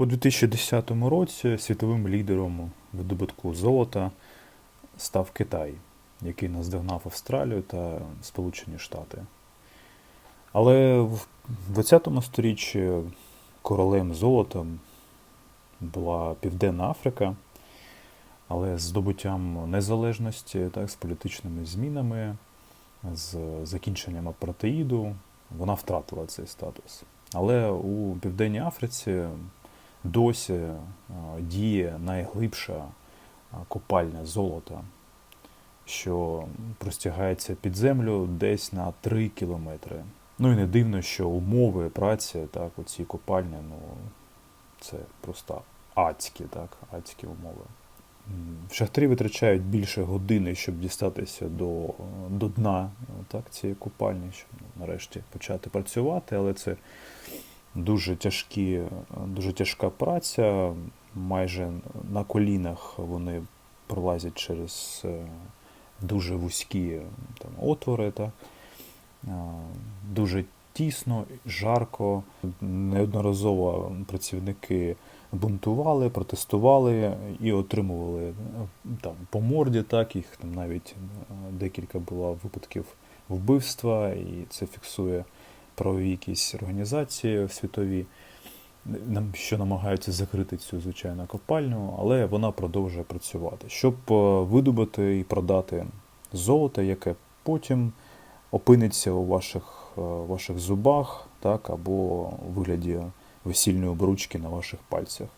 У 2010 році світовим лідером в добутку золота став Китай, який наздогнав Австралію та Сполучені Штати. Але в 20 сторіччі королем золота була Південна Африка, але з здобуттям незалежності, так, з політичними змінами, з закінченням апартеїду, вона втратила цей статус. Але у Південній Африці досі е, діє найглибша е, копальня золота, що простягається під землю десь на 3 кілометри. Ну і не дивно, що умови праці так, у цій копальні, ну, це просто адські, так, адські умови. Шахтарі витрачають більше години, щоб дістатися до, до дна так, цієї купальні, щоб ну, нарешті почати працювати, але це дуже тяжкі, дуже тяжка праця. Майже на колінах вони пролазять через е, дуже вузькі там, отвори. Так? Дуже тісно, жарко. Неодноразово працівники бунтували, протестували і отримували е, там, по морді, так, їх там навіть е, декілька було випадків вбивства, і це фіксує правові якісь організації світові, що намагаються закрити цю звичайну копальню, але вона продовжує працювати, щоб е, видобути і продати золото, яке потім опиниться у ваших, е, ваших зубах, так, або у вигляді весільної обручки на ваших пальцях.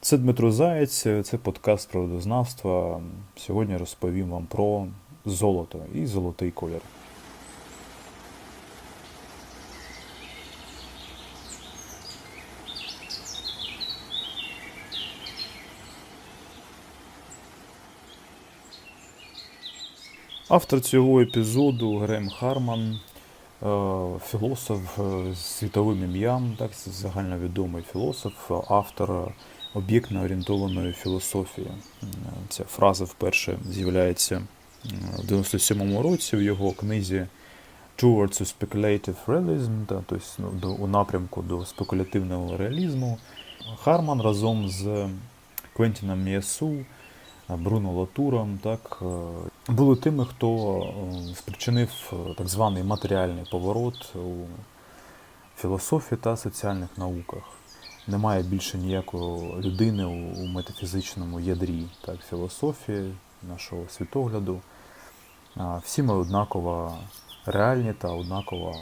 Це Дмитро Заєць, це подкаст природознавства. Сьогодні розповім вам про золото і золотий колір. Автор цього епізоду Грем Харман, е, філософ з світовим ім'ям, так, загальновідомий філософ, автор об'єктно орієнтованої філософії. Ця фраза вперше з'являється в 97-му році в його книзі Towards a Speculative Realism, та, тобто ну, у напрямку до спекулятивного реалізму. Харман разом з Квентіном Міасу Бруно Латуром, так, е, були тими, хто е, спричинив е, так званий матеріальний поворот у філософії та соціальних науках. Немає більше ніякої людини у метафізичному ядрі так, філософії, нашого світогляду. Всі ми однаково реальні та однаково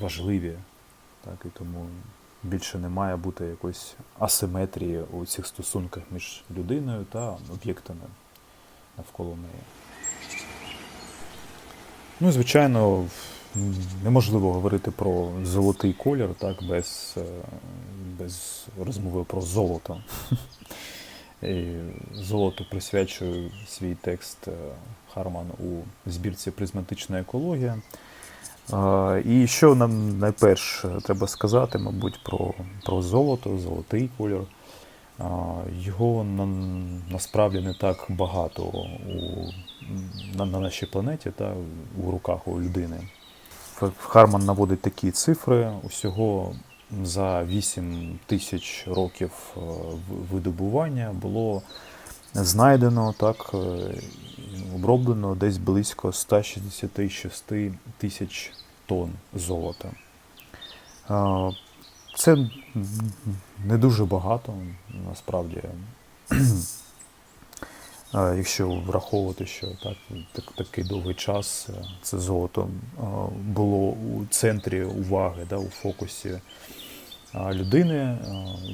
важливі. Так, і тому більше не має бути якоїсь асиметрії у цих стосунках між людиною та об'єктами навколо неї. Ну, звичайно, неможливо говорити про золотий колір так, без, е, без розмови про золото. І золоту присвячую свій текст е, Харман у збірці Призматична екологія. І що нам найперше треба сказати, мабуть, про, про золото, золотий колір. Е, Його на, насправді не так багато у, на, на нашій планеті та у руках у людини. Харман наводить такі цифри. Усього за 8 тисяч років е, видобування було знайдено так, е, оброблено десь близько 166 тисяч тонн золота. Це не дуже багато, насправді. Якщо враховувати, що так, так, такий довгий час е, це золото е, було у центрі уваги, да, у фокусі людини, е,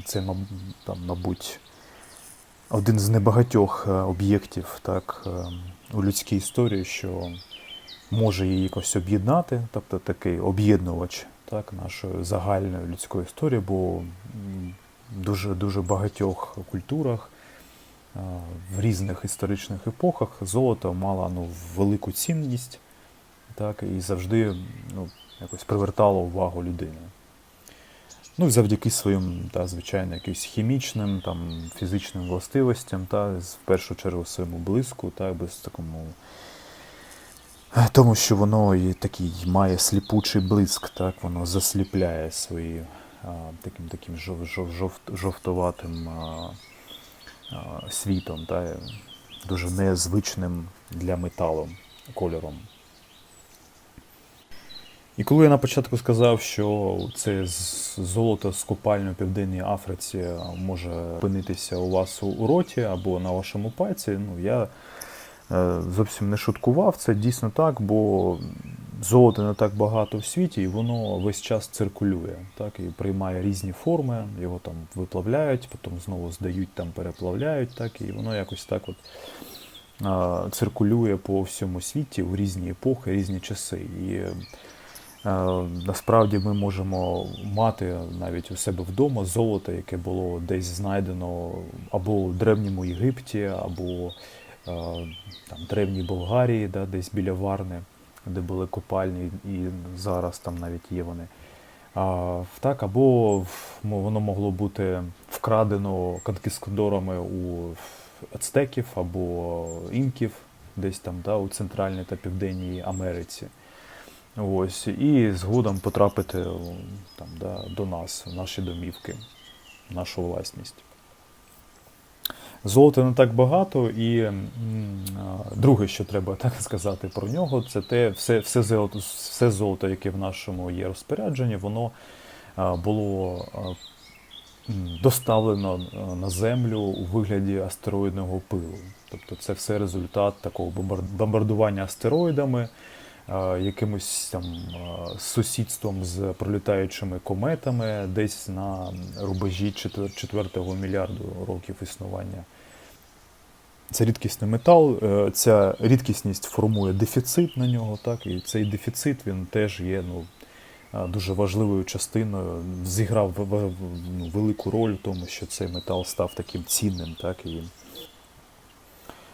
це, там, мабуть, один з небагатьох е, об'єктів так, е, у людській історії, що може її якось об'єднати, тобто такий об'єднувач так, нашої загальної людської історії, бо дуже дуже багатьох культурах е, в різних історичних епохах золото мало ну, велику цінність так, і завжди ну, якось привертало увагу людини. Ну, і завдяки своїм, та, звичайно, якимось хімічним, там, фізичним властивостям, та, в першу чергу своєму блиску, та, без такому. е, Тому що воно і такий має сліпучий блиск, так, воно засліпляє свої, а, таким таким жов, жов, жовт- жовтуватим а, а, світом, та, дуже незвичним для металу кольором. І коли я на початку сказав, що це золото з копальні у Південній Африці може опинитися у вас у- роті або на вашому пальці, ну я е, зовсім не шуткував. Це дійсно так, бо золота не так багато в світі, і воно весь час циркулює, так, і приймає різні форми, його там виплавляють, потім знову здають, там переплавляють, так, і воно якось так от циркулює по всьому світі у різні епохи, різні часи. І е, насправді ми можемо мати навіть у себе вдома золото, яке було десь знайдено або у древньому Єгипті, або е, там, древній Болгарії, да, десь біля Варни, де були копальні, і зараз там навіть є вони. А, так, або воно могло бути вкрадено конкістадорами у ацтеків або інків, десь там да, у Центральній та Південній Америці. Ось, і згодом потрапити там, да, до нас, в наші домівки, в нашу власність. Золота не так багато, і друге, що треба так сказати про нього, це те, все, все, золото, все золото, яке в нашому є розпорядженні, воно було доставлено на землю у вигляді астероїдного пилу. Тобто це все результат такого бомбардування астероїдами, якимось там сусідством з пролітаючими кометами десь на рубежі четвер- четвертого мільярду років існування. Це рідкісний метал, е, ця рідкісність формує дефіцит на нього, так, і цей дефіцит він теж є ну, дуже важливою частиною, зіграв ну, велику роль в тому, що цей метал став таким цінним. Так, і...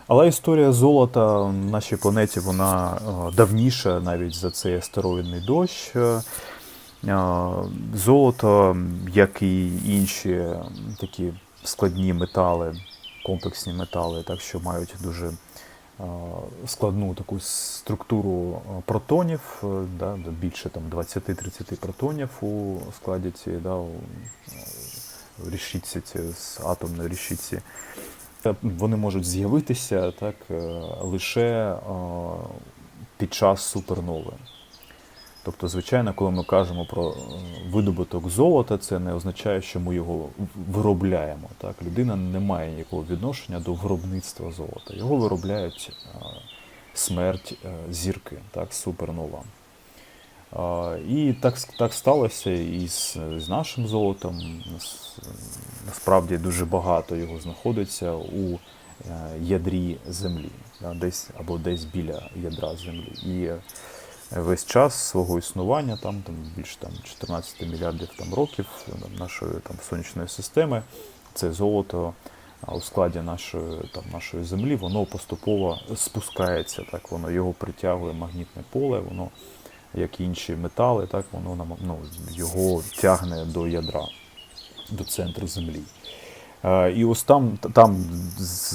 Але історія золота на нашій планеті вона е, давніша навіть за цей астероїдний дощ. Е, е, Золото, як і інші такі складні метали, комплексні метали, так що мають дуже складну таку структуру протонів, да, більше там 20-30 протонів у складі цієї да, у, рішітці, з атомної рішітці. Та Вони можуть з'явитися так, е, лише е, під час супернови. Тобто, звичайно, коли ми кажемо про е, видобуток золота, це не означає, що ми його виробляємо. Так? Людина не має ніякого відношення до виробництва золота. Його виробляють смерть зірки, так, супернова. І так, так сталося і з, з нашим золотом. Насправді дуже багато його знаходиться у е, ядрі землі, десь або десь біля ядра землі. І е, весь час свого існування, там, там більше там, 14 мільярдів там, років е, нашої там, сонячної системи, це золото у складі нашої, там, нашої землі, воно поступово спускається, так, воно його притягує магнітне поле, воно як і інші метали, так воно нам ну, його тягне до ядра, до центру землі. Е, І ось там, там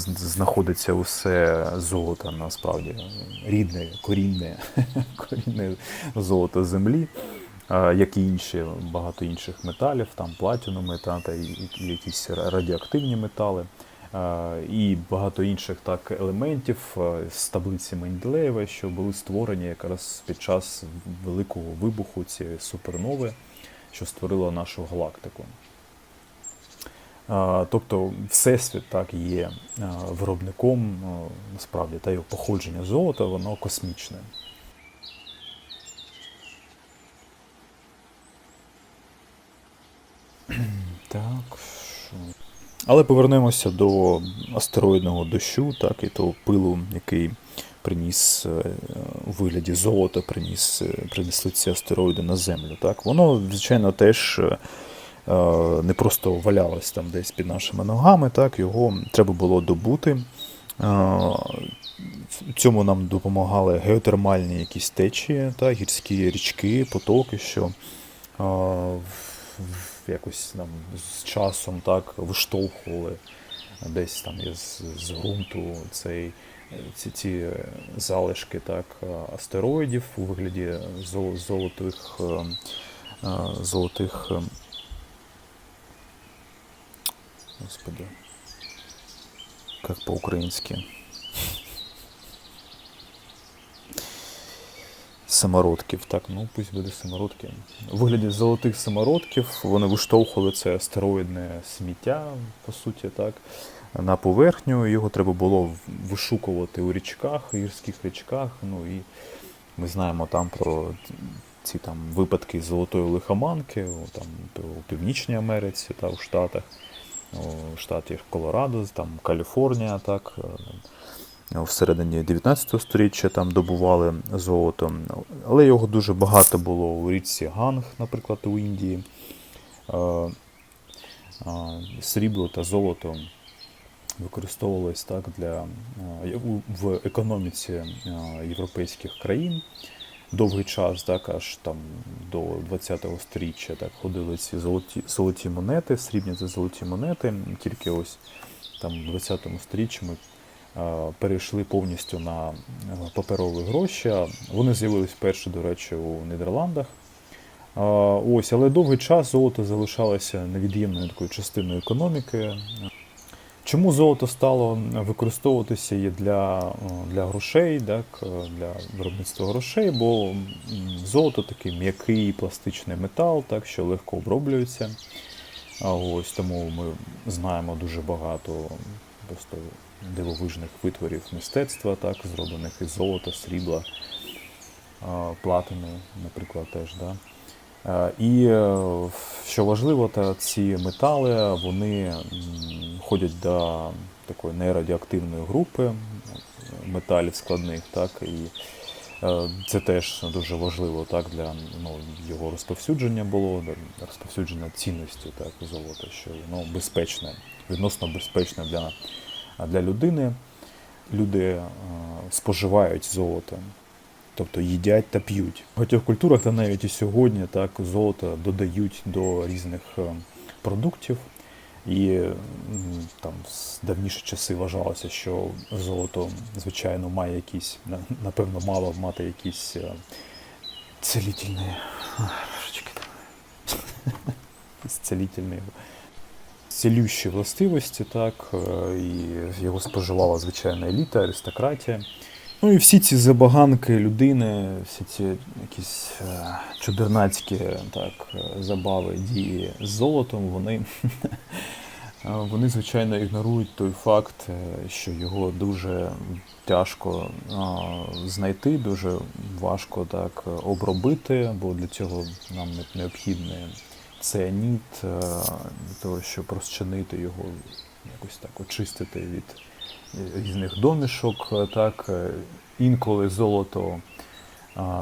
знаходиться усе золото, насправді рідне, корінне, корінне золото землі, е, як і інші, багато інших металів, там платінуми та, та якісь радіоактивні метали. Е, І багато інших так елементів е, з таблиці Менделеєва, що були створені якраз під час великого вибуху цієї супернови, що створила нашу галактику. Е, Тобто Всесвіт так є виробником насправді та його походження золота, воно космічне. Так. що- Але повернемося до астероїдного дощу, так, і того пилу, який приніс е, у вигляді золота, приніс, е, принесли ці астероїди на Землю. Так. Воно, звичайно, теж е, не просто валялось там десь під нашими ногами, так, його треба було добути. В цьому нам допомагали геотермальні якісь течії, та, гірські річки, потоки, що якось там з часом так виштовхували десь там із з ґрунту цей. Ці ці залишки так, астероїдів у вигляді золотих е, е, золотих е, господи, як по-українськи. Самородків, так, ну пусть буде самородки. У вигляді золотих самородків вони виштовхували це астероїдне сміття, по суті, так, на поверхню. Його треба було вишукувати у річках, гірських річках. Ну і ми знаємо там про ці там випадки золотої лихоманки там, у Північній Америці та у Штатах, у штаті Колорадо, там Каліфорнія, так. Е, Всередині 19 століття там добували золото, але його дуже багато було у річці Ганг, наприклад, у Індії. Е, е, Срібло та золото використовувалось так для в економіці європейських країн довгий час, так аж там до 20-го сторіччя так ходили ці золоті, золоті монети, срібні та золоті монети. Тільки ось там в 20-му сторіччі ми перейшли повністю на е, паперові гроші. Вони з'явились вперше, до речі, у Нідерландах. Ось, але довгий час золото залишалося невід'ємною такою частиною економіки. Чому золото стало використовуватися і для, е, для грошей, так, е, для виробництва грошей, бо золото такий м'який пластичний метал, так, що легко оброблюється. Ось тому ми знаємо дуже багато просто дивовижних витворів мистецтва, так, зроблених із золота, срібла, платини, наприклад, теж. Да. І е, що важливо, та ці метали вони м, входять до такої нерадіоактивної групи металів складних, так і е, це теж дуже важливо так для ну, його розповсюдження було, розповсюдження цінності так золота, що воно безпечне, відносно безпечне для, для людини. Люди е, споживають золото тобто їдять та п'ють. В багатьох культурах та навіть і сьогодні так золото додають до різних е, продуктів. І там з давніші часи вважалося, що золото, звичайно, має якісь, напевно, мало мати якісь е, целітельні, Ах, божечки там. Якісь целітельні цілющі властивості, так, е, і його споживала звичайна еліта, аристократія. Ну і всі ці забаганки людини, всі ці якісь е, чудернацькі так, е, забави, дії з золотом, вони, вони звичайно ігнорують той факт, що його дуже тяжко знайти, дуже важко так обробити, бо для цього нам не- цианіт, е, для того, щоб розчинити його, якось так очистити від різних домішок. е, Так, е, інколи золото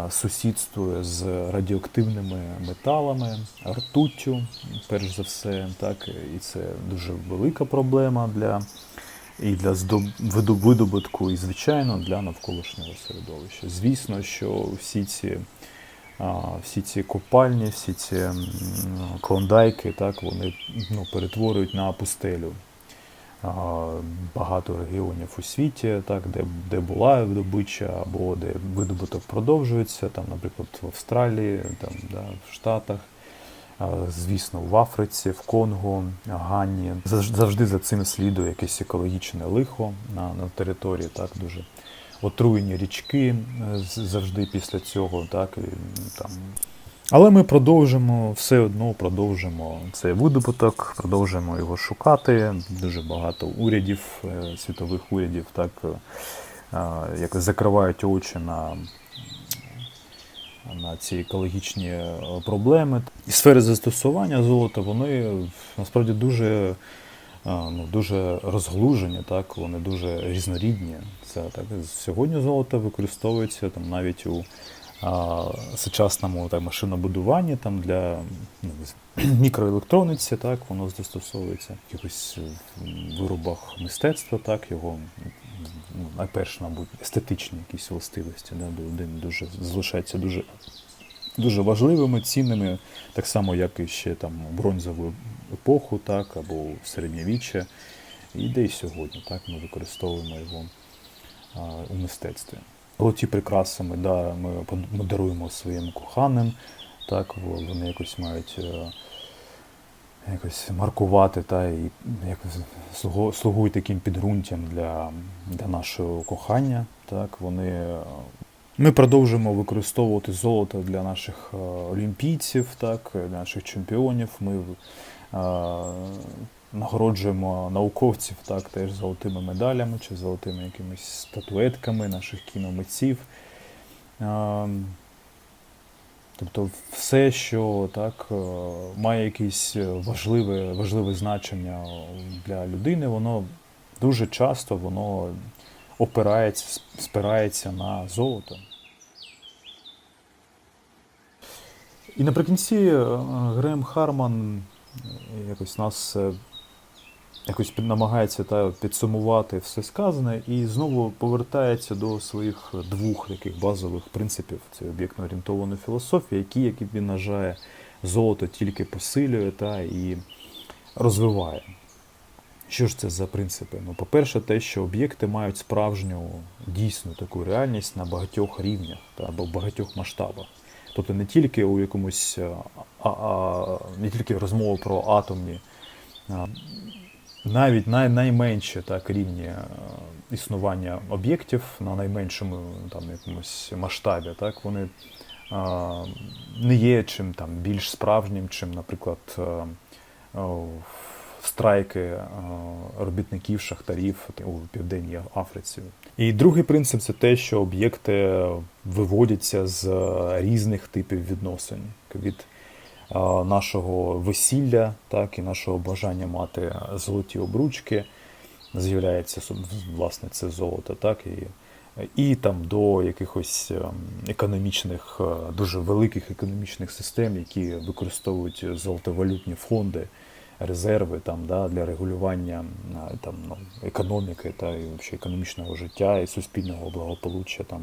сусідствує з радіоактивними металами, ртуттю, перш за все, так, і це дуже велика проблема для і для видобутку, і звичайно для навколишнього середовища. Звісно, що всі ці всі ці копальні, всі ці клондайки, так, вони ну, перетворюють на пустелю. Багато регіонів у світі, так, де, де була видобича, або де видобуток продовжується, там, наприклад, в Австралії, там, да, в Штатах, звісно, в Африці, в Конго, Ганні. Завж- Завжди за цим слідує якесь екологічне лихо на, на території, так, дуже отруєні річки е, завжди після цього, так, і, там, але ми продовжимо все одно продовжимо цей видобуток, продовжимо його шукати. Дуже багато урядів, е, світових урядів, так е, якось закривають очі на, на ці екологічні проблеми. І сфери застосування золота вони насправді дуже, ну, дуже розглужені, так, вони дуже різнорідні. Це так. Сьогодні золото використовується там навіть у а, сучасному так, машинобудуванні там, для ну, мікроелектрониці, так, воно застосовується в якихось виробах мистецтва, так, його ну, найперше, мабуть, естетичні якісь властивості да, до людини дуже залишаються дуже, дуже важливими, цінними, так само, як і ще там бронзову епоху, так, або середньовіччя. І де й сьогодні, так, ми використовуємо його а, у мистецтві. Золоті прикраси ми, да, ми, ми даруємо своїм коханим, так, вони якось мають е, якось маркувати та і якось слугу- слугують таким підґрунтям для, для нашого кохання. Так, вони, е, ми продовжуємо використовувати золото для наших е, олімпійців, так, для наших чемпіонів. Ми е, нагороджуємо науковців так, теж золотими медалями чи золотими якимись статуетками наших кіномитців. Е, Тобто все, що так е, має якесь важливе, важливе значення для людини, воно дуже часто воно опирається, спирається на золото. І наприкінці е, Грем Харман е, якось нас е, якось намагається та, підсумувати все сказане і знову повертається до своїх двох таких базових принципів. Це об'єктно орієнтована філософія, які, як він вважає, золото тільки посилює та і розвиває. Що ж це за принципи? Ну, по-перше, те, що об'єкти мають справжню дійсну таку реальність на багатьох рівнях та або в багатьох масштабах. Тобто не тільки у якомусь е, а, а, не тільки розмова про атомні, а, навіть най, найменші так, рівні е, існування об'єктів на найменшому там, якомусь масштабі, так, вони а, не є чим там більш справжнім, чим, наприклад, е, о, страйки е, робітників, шахтарів у Південній Африці. І другий принцип це те, що об'єкти виводяться з різних типів відносин від е, нашого весілля, так і нашого бажання мати золоті обручки. З'являється власне це золото, так і, і там до якихось економічних, е, дуже великих економічних систем, які використовують золотовалютні фонди, резерви там, да, для регулювання там, ну, економіки та і взагалі економічного життя і суспільного благополуччя там,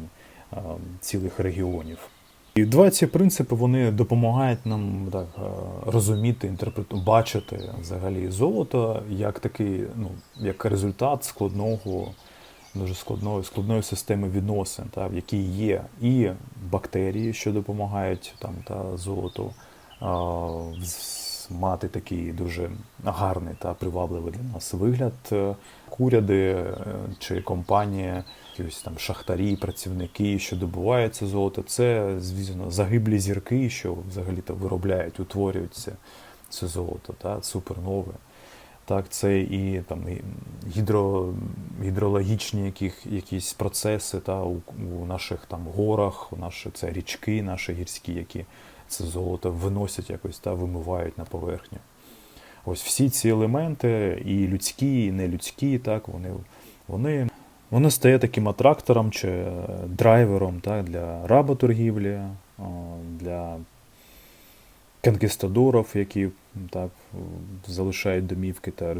цілих регіонів. І два ці принципи вони допомагають нам так розуміти, інтерпрету, бачити взагалі золото як такий, ну як результат складного, дуже складної складної системи відносин, та в якій є і бактерії, що допомагають там та золоту а, мати такий дуже гарний та привабливий для нас вигляд. Е, Куряди е, чи компанії, якісь там шахтарі, працівники, що добувають золото, це, звісно, загиблі зірки, що взагалі-то виробляють, утворюються це золото, та, супернове. Так, це і там гідро, гідрологічні яких, якісь процеси та, у, у наших там горах, у наші, це річки наші гірські, які це золото виносять якось та вимивають на поверхню. Ось всі ці елементи, і людські, і нелюдські, так, вони, вони, воно стає таким атрактором чи е, драйвером так, для работоргівлі, для конкістадорів, які так, залишають домівки та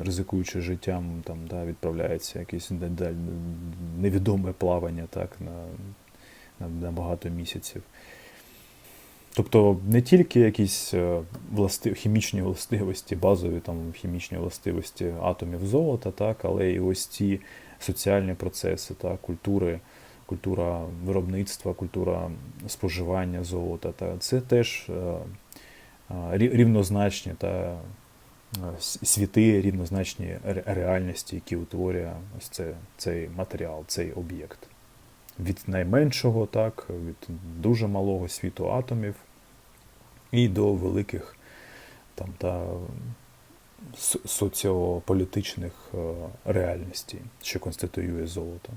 ризикуючи життям, там, да, відправляються якесь невідоме плавання так, на, на багато місяців. Тобто не тільки якісь е, власти, хімічні властивості, базові там хімічні властивості атомів золота, так, але і ось ці соціальні процеси, так, культури, культура виробництва, культура споживання золота. Та, це теж е, е, рі- рівнозначні та світи, рівнозначні реальності, які утворює ось це, цей матеріал, цей об'єкт від найменшого, так, від дуже малого світу атомів і до великих там, та, соціополітичних е, реальностей, що конституює золото.